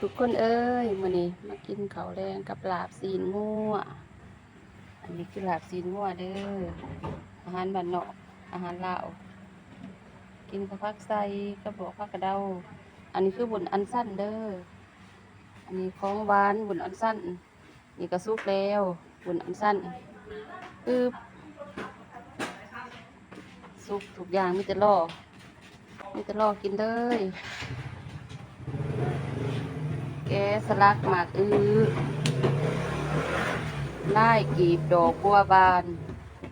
ทุกคนเอ้ยมื้อนี้มากินข้าวแรงกับลาบซีนงัวอันนี้คือลาบซีนงัวเด้ออาหารบ้านเนอกอาหารลาวกินกับผักใส่กระบอกผักกระเดาอันนี้คือบุญอันสั้นเด้ออันนี้ของหวานบุญอันสั้นนี่ก็สุกแล้วบุญอันสั้นคือสุกทุกอย่างมีแต่รอมีแต่รอกินเลย แกสลักหมากอือไล่กีบดอกบัวบาน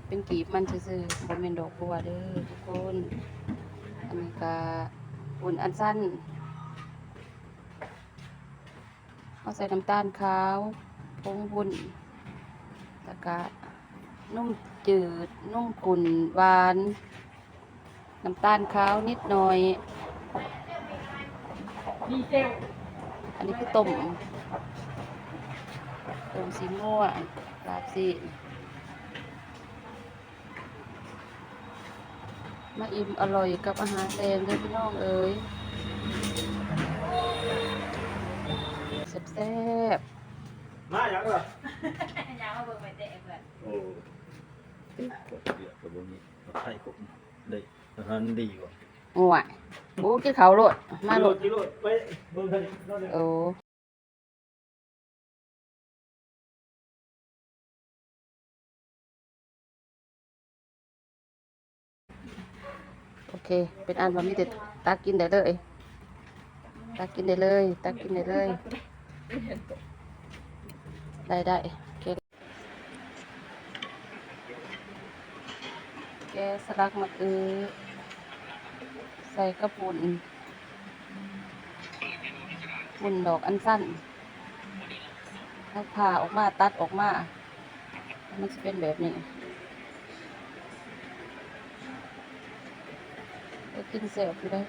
เป็นกีบมันซื่อๆบ่แม่นดอกบัวเด้อทุกคน อันนี้ก็บุญอันสั้นเอาใส่น้ำตาลขาวผงบุญแล้วก็นุ่มจืด นุ่มขุ่นหวาน น้ำตาลขาวนิดหน่อย อันนี้คือต้มต้มซีม่วลาบซีนมาอิ่มอร่อยกับอาหารแดงเลยพี่น้องเอ๋ยแซ่บมาอย่างไรยาวมาเบิ่งไปเตะเพื่อนโอ้เดือดกับพวกนี้ไทยผมได้อาหารดีกว่า ๆห่วยโอ้กินข้าวโลด มาโลดกิโลไปเบิ่งให้นั่นเลยโอ้โอเค เป็นอันว่ามีแต่ตักกินได้เลย ตักกินได้เลย ตักกินได้เลย ได้ได้โอเคแกสลักมะเอือ ใส่กระปุ่นปุ่นดอกอันสั้นถ้าผ่าออกมาตัดออกมา มันจะเป็นแบบนี้ก็กินเสร็จเลย